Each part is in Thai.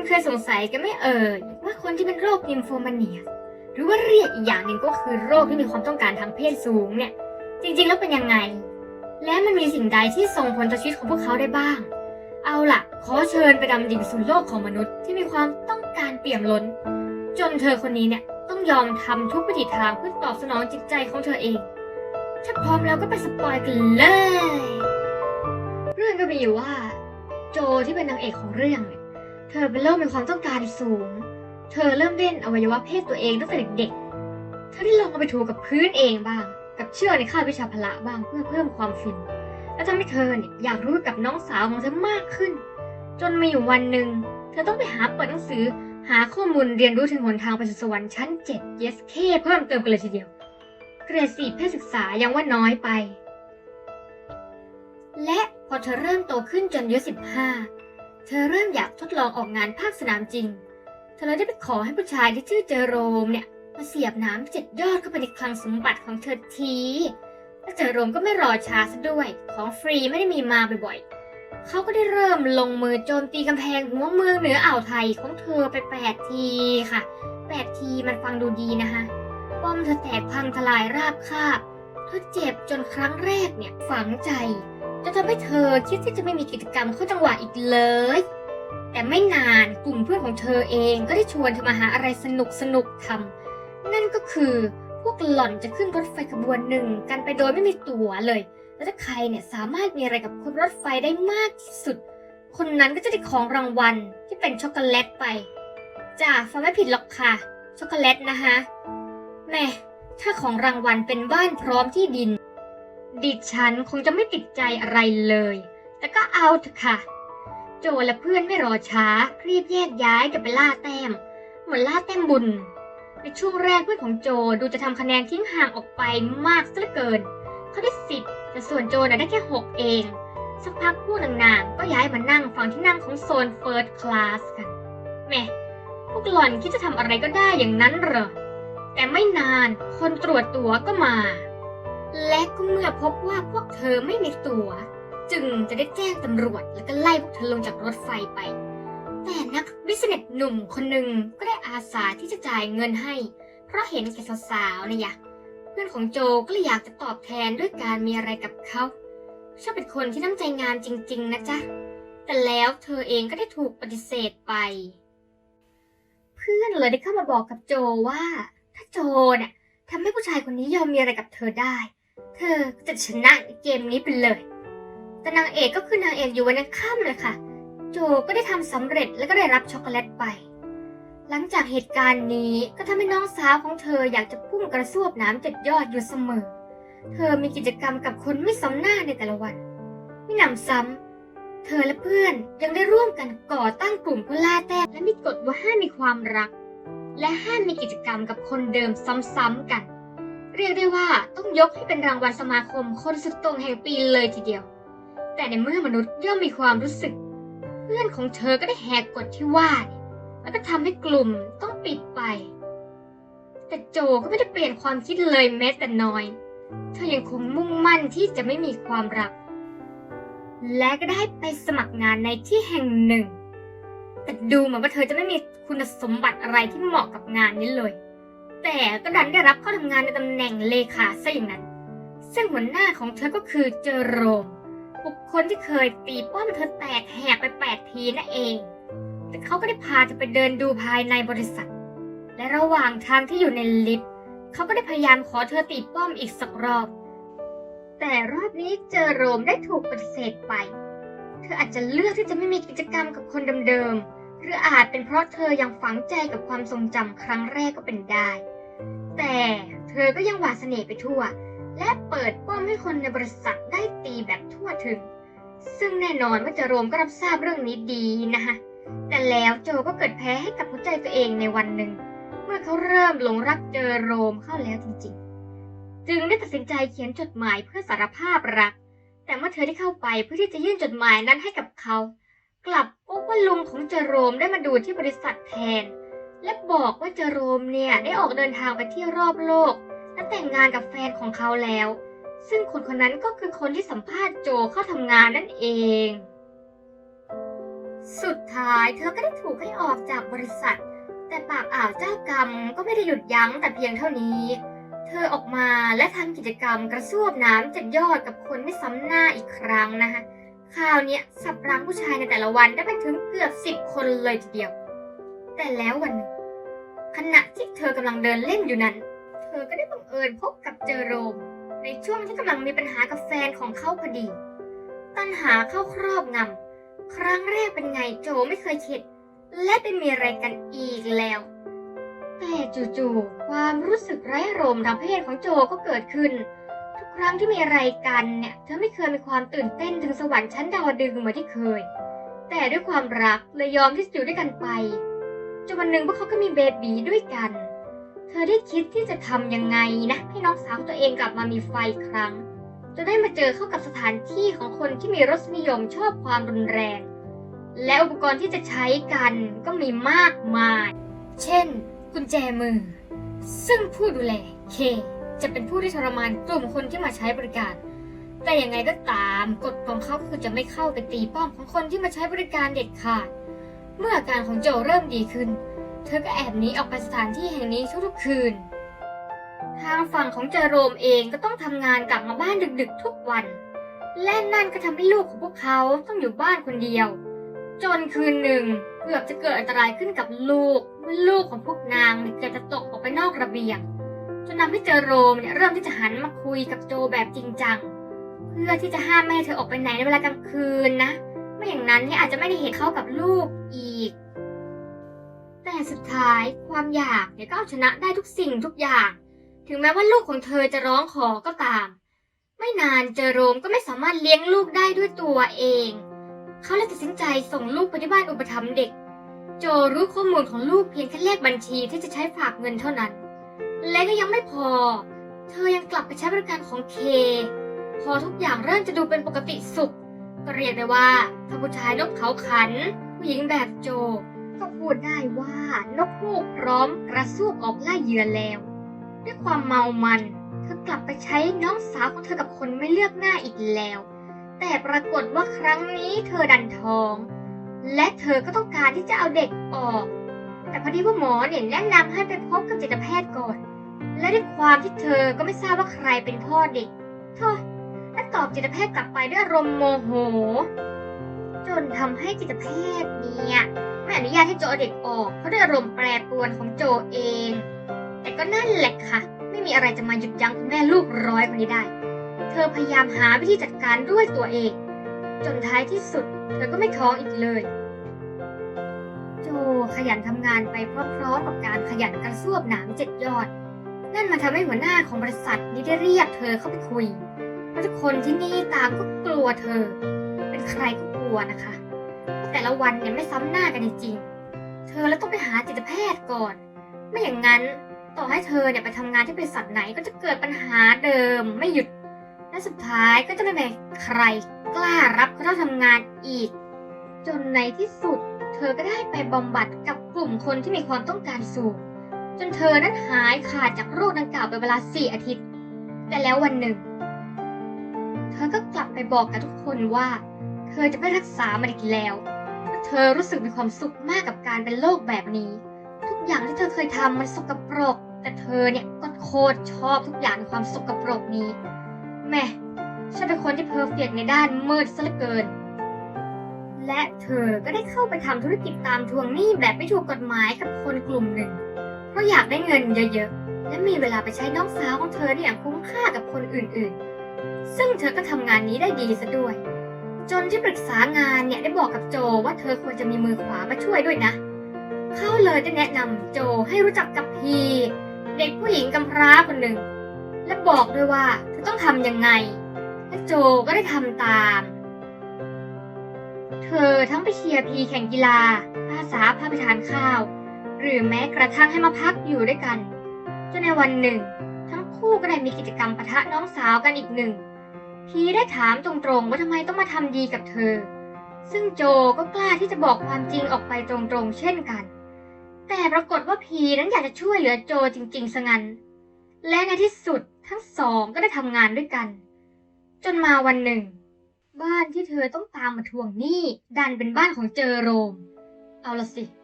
คุณเคยสงสัยกันไม่เอ่ยว่าคนที่เป็นโรคนิมโฟมาเนีย หรือว่าเรียกอีกอย่างหนึ่งก็คือโรคที่มีความต้องการทางเพศสูงเนี่ย จริงๆแล้วเป็นยังไง และมันมีสิ่งใดที่ส่งผลต่อชีวิตของพวกเขาได้บ้าง เอาล่ะ ขอเชิญไปดำดิ่งสู่โลกของมนุษย์ที่มีความต้องการเปี่ยมล้น จนเธอคนนี้เนี่ยต้องยอมทำทุกวิถีทางเพื่อตอบสนองจิตใจของเธอเอง ถ้าพร้อมแล้วก็ไปสปอยกันเลย เรื่องก็มีอยู่ว่า โจที่เป็นนางเอกของเรื่องเนี่ย เธอเป็นโรคมีความต้องการสูง เธอเริ่มเล่นอวัยวะเพศตัวเองตั้งแต่เด็กๆ เธอได้ลองเอาไปถูกับพื้นเองบ้าง กับเชือกในคาบวิชาพละบ้างเพื่อเพิ่มความฟิน และทำให้เธอเนี่ยอยากรู้กับน้องสาวของเธอมากขึ้น จนมีอยู่วันหนึ่ง เธอต้องไปหาเปิดหนังสือหาข้อมูลเรียนรู้ถึงหนทางไปสู่สวรรค์ชั้น 7 yes k เพิ่มเติมกันเลยทีเดียว เกรดสี่เพศศึกษายังว่าน้อยไป และพอเธอเริ่มโตขึ้นจนอายุ15 เธอเริ่มอยากทดลองออกงานภาคสนามจริง เธอเลยได้ไปขอให้ผู้ชายที่ชื่อเจอโรมเนี่ย มาเสียบน้ำเจ็ดยอดเข้าไปในคลังสมบัติของเธอทีและเจอโรมก็ไม่รอช้าซะด้วย ของฟรีไม่ได้มีมาบ่อยๆ เขาก็ได้เริ่มลงมือโจมตีกำแพงหัวเมืองเหนืออ่าวไทยของเธอไปแปดทีค่ะแปดทีมันฟังดูดีนะคะป้อมเธอแตกพังทลายราบคาบ เธอเจ็บจนครั้งแรกเนี่ยฝังใจ จนทำให้เธอคิดที่จะไม่มีกิจกรรมเข้าจังหวะอีกเลย แต่ไม่นานกลุ่มเพื่อนของเธอเองก็ได้ชวนเธอมาหาอะไรสนุกสนุกทำนั่นก็คือพวกหล่อนจะขึ้นรถไฟขบวนหนึ่งกันไปโดยไม่มีตั๋วเลย แล้วถ้าใครเนี่ยสามารถมีอะไรกับคนรถไฟได้มากที่สุด คนนั้นก็จะได้ของรางวัลที่เป็นช็อกโกแลตไปจ้าฟังไม่ผิดหรอกค่ะ ช็อกโกแลตนะคะแม่ถ้าของรางวัลเป็นบ้านพร้อมที่ดิน ดิฉันคงจะไม่ติดใจอะไรเลย แต่ก็เอาเถอะค่ะ โจและเพื่อนไม่รอช้ารีบแยกย้ายกันไปล่าแต้ม เหมือนล่าแต้มบุญ ในช่วงแรกเพื่อนของโจดูจะทำคะแนนทิ้งห่างออกไปมากซะเหลือเกิน เขาได้สิบแต่ส่วนโจน่ะได้แค่หกเอง สักพักผู้นางๆก็ย้ายมานั่งฝั่งที่นั่งของโซนเฟิร์สคลาสกันแม่พวกหล่อนคิดจะทำอะไรก็ได้อย่างนั้นเหรอ แต่ไม่นานคนตรวจตั๋วก็มา และก็เมื่อพบว่าพวกเธอไม่มีตั๋ว จึงจะได้แจ้งตำรวจแล้วก็ไล่พวกเธอลงจากรถไฟไป แต่นักบิสเนสหนุ่มคนหนึ่งก็ได้อาสาที่จะจ่ายเงินให้ เพราะเห็นแก่สาวๆนะยะเพื่อนของโจก็เลยอยากจะตอบแทนด้วยการมีอะไรกับเขาชอบเป็นคนที่น้ำใจงานจริง ๆ นะจ๊ะ แต่แล้วเธอเองก็ได้ถูกปฏิเสธไป เพื่อนเลยได้เข้ามาบอกกับโจว่า ถ้าโจเนี่ยทำให้ผู้ชายคนนี้ยอมมีอะไรกับเธอได้ เธอจะชนะเกมนี้ไปเลย แต่นางเอกก็คือนางเอกอยู่วันนั้นค่ำเลยค่ะ โจก็ได้ทำสำเร็จแล้วก็ได้รับช็อกโกแลตไป หลังจากเหตุการณ์นี้ก็ทำให้น้องสาวของเธออยากจะพุ่งกระซวบน้ำเจ็ดยอดอยู่เสมอ เธอมีกิจกรรมกับคนไม่ซ้ำหน้าในแต่ละวัน ไม่หนำซ้ำเธอและเพื่อนยังได้ร่วมกันก่อตั้งกลุ่มเพื่อล่าแต้มและมีกฎว่าห้ามมีความรัก และห้ามมีกิจกรรมกับคนเดิมซ้ำๆกัน เรียกได้ว่าต้องยกให้เป็นรางวัลสมาคมคนสุดโต่งแห่งปีเลยทีเดียว แต่ในเมื่อมนุษย์ย่อมมีความรู้สึก เพื่อนของเธอก็ได้แหกกฎที่ว่าเนี่ยแล้วก็ทำให้กลุ่มต้องปิดไป แต่โจก็ไม่ได้เปลี่ยนความคิดเลยแม้แต่น้อย เธอยังคงมุ่งมั่นที่จะไม่มีความรัก และก็ได้ไปสมัครงานในที่แห่งหนึ่ง แต่ดูเหมือนว่าเธอจะไม่มีคุณสมบัติอะไรที่เหมาะกับงานนี้เลย แต่ก็ดันได้รับเข้าทำงานในตำแหน่งเลขาซะอย่างนั้น ซึ่งหัวหน้าของเธอก็คือเจอโรม บุคคลที่เคยตีป้อมเธอแตกแหกไปแปดทีนั่นเอง แต่เขาก็ได้พาเธอไปเดินดูภายในบริษัท และระหว่างทางที่อยู่ในลิฟต์เขาก็ได้พยายามขอเธอตีป้อมอีกสักรอบ แต่รอบนี้เจอโรมได้ถูกปฏิเสธไป เธออาจจะเลือกที่จะไม่มีกิจกรรมกับคนเดิมๆ หรืออาจเป็นเพราะเธอยังฝังใจกับความทรงจำครั้งแรกก็เป็นได้ แต่เธอก็ยังหวาดเสน่ห์ไปทั่ว และเปิดป้อมให้คนในบริษัทได้ตีแบบทั่วถึง ซึ่งแน่นอนว่าจอโรมก็รับทราบเรื่องนี้ดีนะคะแต่แล้วโจก็เกิดแพ้ให้กับหัวใจตัวเองในวันหนึ่ง เมื่อเขาเริ่มหลงรักเจอโรมเข้าแล้วจริงๆ จึงได้ตัดสินใจเขียนจดหมายเพื่อสารภาพรัก แต่เมื่อเธอได้เข้าไปเพื่อที่จะยื่นจดหมายนั้นให้กับเขา กลับ ว่าลุงของเจอโรมได้มาดูที่บริษัทแทน และบอกว่าเจอโรมเนี่ยได้ออกเดินทางไปที่รอบโลก และแต่งงานกับแฟนของเขาแล้ว ซึ่งคนคนนั้นก็คือคนที่สัมภาษณ์โจเข้าทำงานนั่นเอง สุดท้ายเธอก็ได้ถูกให้ออกจากบริษัท แต่ปากอ่าวเจ้ากรรมก็ไม่ได้หยุดยั้งแต่เพียงเท่านี้ เธอออกมาและทำกิจกรรมกระซวบน้ำจ็ดยอดกับคนไม่ซ้ำหน้าอีกครั้งนะคะ คราวเนี้ยสับรางผู้ชายในแต่ละวันได้ไปถึงเกือบสิบคนเลยทีเดียว แต่แล้ววันหนึ่งขณะที่เธอกำลังเดินเล่นอยู่นั้น เธอก็ได้บังเอิญพบกับเจอโรม ในช่วงที่กำลังมีปัญหากับแฟนของเขาพอดี ตัณหาเข้าครอบงำครั้งแรกเป็นไงโจไม่เคยคิด และไปมีอะไรกันอีกแล้ว แต่จู่ๆความรู้สึกไร้อารมทางเพศของโจก็เกิดขึ้น ครั้งที่มีอะไรกันเนี่ยเธอไม่เคยมีความตื่นเต้นถึงสวรรค์ชั้นดาวดึงเหมือนที่เคย แต่ด้วยความรักเลยยอมที่จะอยู่ด้วยกันไปจนวันหนึ่งพวกเขาก็มีเบบีด้วยกัน เธอได้คิดที่จะทำยังไงนะให้น้องสาวตัวเองกลับมามีไฟครั้งจะได้มาเจอเข้ากับสถานที่ของคนที่มีรสนิยมชอบความรุนแรง และอุปกรณ์ที่จะใช้กันก็มีมากมาย เช่น กุญแจมือ ซึ่งผู้ดูแลเค จะเป็นผู้ที่ทรมานกลุ่มคนที่มาใช้บริการ แต่ยังไงก็ตามกฎของเขาคือจะไม่เข้าไปตีป้อมของคนที่มาใช้บริการเด็ดขาด เมื่ออาการของโจเริ่มดีขึ้น เธอก็แอบหนีออกไปสถานที่แห่งนี้ทุกๆคืน ทางฝั่งของเจอโรมเองก็ต้องทำงานกลับมาบ้านดึกๆ ทุกวัน และนั่นก็ทำให้ลูกของพวกเขาต้องอยู่บ้านคนเดียว จนคืนหนึ่งเกือบจะเกิดอันตรายขึ้นกับลูกเมื่อลูกของพวกนางเกือบจะตกออกไปนอกระเบียง จนทำให้เจอโรมเนี่ยเริ่มที่จะหันมาคุยกับโจแบบจริงจัง เพื่อที่จะห้ามไม่ให้เธอออกไปไหนในเวลากลางคืนนะ ไม่อย่างนั้นเนี่ยอาจจะไม่ได้เห็นเขากับลูกอีก แต่สุดท้ายความอยากเนี่ยก็เอาชนะได้ทุกสิ่งทุกอย่าง ถึงแม้ว่าลูกของเธอจะร้องขอก็ตาม ไม่นานเจอโรมก็ไม่สามารถเลี้ยงลูกได้ด้วยตัวเอง เขาเลยตัดสินใจส่งลูกไปที่บ้านอุปถัมภ์เด็ก โจรู้ข้อมูลของลูกเพียงแค่เลขบัญชีที่จะใช้ฝากเงินเท่านั้น และก็ยังไม่พอ เธอยังกลับไปใช้บริการของเค พอทุกอย่างเริ่มจะดูเป็นปกติสุข ก็เรียกได้ว่าถ้าผู้ชายนกเขาขัน ผู้หญิงแบบโจก็พูดได้ว่านกฮูกพร้อมกระซวกออกล่าเหยื่อแล้ว ด้วยความเมามัน เธอกลับไปใช้น้องสาวของเธอกับคนไม่เลือกหน้าอีกแล้ว แต่ปรากฏว่าครั้งนี้เธอดันท้อง และเธอก็ต้องการที่จะเอาเด็กออก แต่พอดีว่าหมอเนี่ยแนะนำให้ไปพบกับจิตแพทย์ก่อน และด้วยความที่เธอก็ไม่ทราบว่าใครเป็นพ่อเด็กเธอและตอบจิตแพทย์กลับไปด้วยอารมณ์โมโห จนทำให้จิตแพทย์เนี่ยไม่อนุญาตให้โจเอาเด็กออกเพราะด้วยอารมณ์แปรปรวนของโจเอง แต่ก็นั่นแหละค่ะ ไม่มีอะไรจะมาหยุดยั้งคุณแม่ลูกร้อยคนนี้ได้ เธอพยายามหาวิธีจัดการด้วยตัวเอง จนท้ายที่สุด เธอก็ไม่ท้องอีกเลย โจขยันทำงานไปพร้อมๆกับการขยันกระซวบหนามเจ็ดยอด นั่นมาทำให้หัวหน้าของบริษัทนี้ได้เรียกเธอเข้าไปคุยเพราะทุกคนที่นี่ต่างก็กลัวเธอ เป็นใครก็กลัวนะคะเพราะแต่ละวันเนี่ยไม่ซ้ำหน้ากันจริงๆ เธอแล้วต้องไปหาจิตแพทย์ก่อน ไม่อย่างนั้นต่อให้เธอเนี่ยไปทำงานที่บริษัทไหนก็จะเกิดปัญหาเดิมไม่หยุด และสุดท้ายก็จะไม่มีใครกล้ารับเขาเข้าทำงานอีก จนในที่สุด เธอก็ได้ไปบำบัดกับกลุ่มคนที่มีความต้องการสูง จนเธอนั้นหายขาดจากโรคดังกล่าวเป็นเวลาสี่อาทิตย์ แต่แล้ววันหนึ่ง เธอก็กลับไปบอกกับทุกคนว่า เธอจะไม่รักษามันอีกแล้วเพราะเธอรู้สึกมีความสุขมากกับการเป็นโรคแบบนี้ ทุกอย่างที่เธอเคยทำมันสกปรก แต่เธอเนี่ยก็โคตรชอบทุกอย่างในความสกปรกนี้แม่ฉันเป็นคนที่เพอร์เฟกต์ในด้านมืดซะเหลือเกิน และเธอก็ได้เข้าไปทำธุรกิจตามทวงหนี้แบบไม่ถูกกฎหมายกับคนกลุ่มหนึ่ง เพราะอยากได้เงินเยอะๆ และมีเวลาไปใช้น้องสาวของเธอได้อย่างคุ้มค่ากับคนอื่นๆ ซึ่งเธอก็ทำงานนี้ได้ดีซะด้วย จนที่ปรึกษางานเนี่ยได้บอกกับโจว่าเธอควรจะมีมือขวามาช่วยด้วยนะ เขาเลยได้แนะนำโจให้รู้จักกับพีเด็กผู้หญิงกำพร้าคนหนึ่ง และบอกด้วยว่าเธอต้องทำยังไง และโจก็ได้ทำตาม เธอทั้งไปเชียร์พีแข่งกีฬาพาสาพาไปทานข้าว หรือแม้กระทั่งให้มาพักอยู่ด้วยกัน จนในวันหนึ่ง ทั้งคู่ก็ได้มีกิจกรรมปะทะน้องสาวกันอีกหนึ่ง พีได้ถามตรงๆว่าทำไมต้องมาทำดีกับเธอ ซึ่งโจก็กล้าที่จะบอกความจริงออกไปตรงๆ เช่นกัน แต่ปรากฏว่าพีนั้นอยากจะช่วยเหลือโจจริงๆซะงั้น และในที่สุดทั้งสองก็ได้ทำงานด้วยกัน จนมาวันหนึ่ง บ้านที่เธอต้องตามมาทวงหนี้ดันเป็นบ้านของเจอโรม เอาละสิเ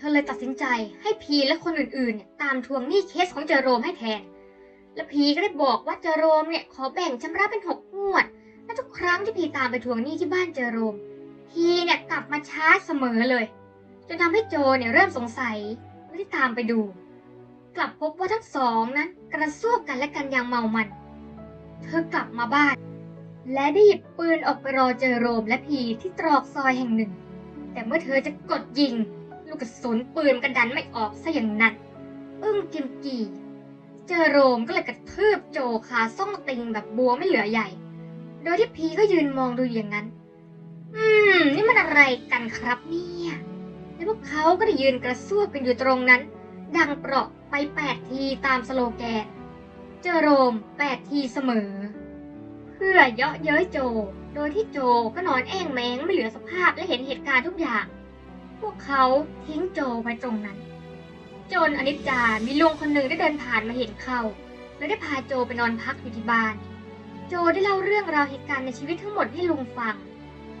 ธอเลยตัดสินใจให้พีและคนอื่นๆ ตามทวงหนี้เคสของเจอโรมให้แทน และพีก็ได้บอกว่าเจอโรมเนี่ยขอแบ่งชำระเป็นหกงวด และทุกครั้งที่พีตามไปทวงหนี้ที่บ้านเจอโรม พีเนี่ยกลับมาช้าเสมอเลย จนทำให้โจเนี่ยเริ่มสงสัยและได้ตามไปดู กลับพบว่าทั้งสองนั้นกระซวกกันและกันอย่างเมามัน เธอกลับมาบ้าน และได้หยิบปืนออกไปรอเจอโรมและพีที่ตรอกซอยแห่งหนึ่ง แต่เมื่อเธอจะกดยิง ลูกกระสุนปืนกระดันไม่ออกซะอย่างนั้น อึ้งกิมกีเจอโรมก็เลยกระทืบโจคาซ่องติงแบบบัวไม่เหลือใหญ่ โดยที่พีก็ยืนมองดูอย่างนั้น อืม นี่มันอะไรกันครับเนี่ยและพวกเขาก็ได้ยืนกระซวกกันอยู่ตรงนั้น ดังเปราะไปแปดทีตามสโลแกน เจอโรมแปดทีเสมอ เพื่อเยาะเย้ยโจ โดยที่โจก็นอนแอ่งแมงไม่เหลือสภาพและเห็นเหตุการณ์ทุกอย่าง พวกเขาทิ้งโจไว้ตรงนั้นจนอนิจจามีลุงคนหนึ่งได้เดินผ่านมาเห็นเขา และได้พาโจไปนอนพักอยู่ที่บ้าน โจได้เล่าเรื่องราวเหตุการณ์ในชีวิตทั้งหมดให้ลุงฟัง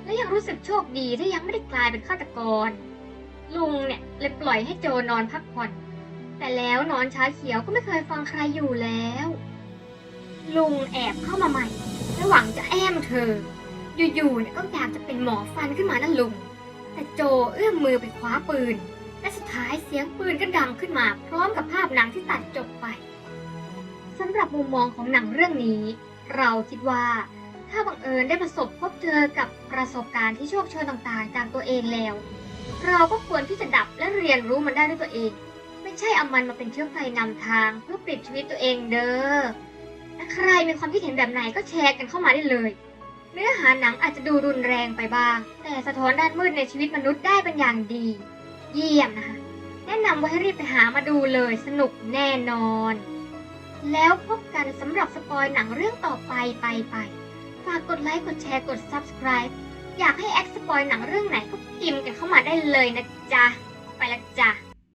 และยังรู้สึกโชคดีที่ยังไม่ได้กลายเป็นฆาตกร ลุงเนี่ยเลยปล่อยให้โจนอนพักผ่อน แต่แล้วนอนช้าเขียวก็ไม่เคยฟังใครอยู่แล้ว ลุงแอบเข้ามาใหม่และหวังจะแอมเธอ อยู่ๆเนี่ยก็อยากจะเป็นหมอฟันขึ้นมานั่นลุง แต่โจเอื้อมมือไปคว้าปืน และสุดท้ายเสียงปืนก็ดังขึ้นมา พร้อมกับภาพหนังที่ตัดจบไปสำหรับมุมมองของหนังเรื่องนี้ เราคิดว่าถ้าบังเอิญได้ประสบพบเจอกับประสบการณ์ที่โชคชนต่างๆ จากตัวเองแล้ว เราก็ควรที่จะดับและเรียนรู้มันได้ด้วยตัวเอง ไม่ใช่เอามันมาเป็นเชื้อไฟนำทางเพื่อปลิดชีวิตตัวเองเด้อถ้าใครมีความคิดเห็นแบบไหนก็แชร์กันเข้ามาได้เลย เนื้อหาหนังอาจจะดูรุนแรงไปบ้าง แต่สะท้อนด้านมืดในชีวิตมนุษย์ได้เป็นอย่างดี เยี่ยมนะคะ แนะนำว่าให้รีบไปหามาดูเลยสนุกแน่นอน แล้วพบกันสำหรับสปอยหนังเรื่องต่อไปไปไป ฝากกดไลค์กดแชร์กด subscribe อยากให้แอคสปอยหนังเรื่องไหนก็พิมพ์กันเข้ามาได้เลยนะจ๊ะ ไปละจ้ะ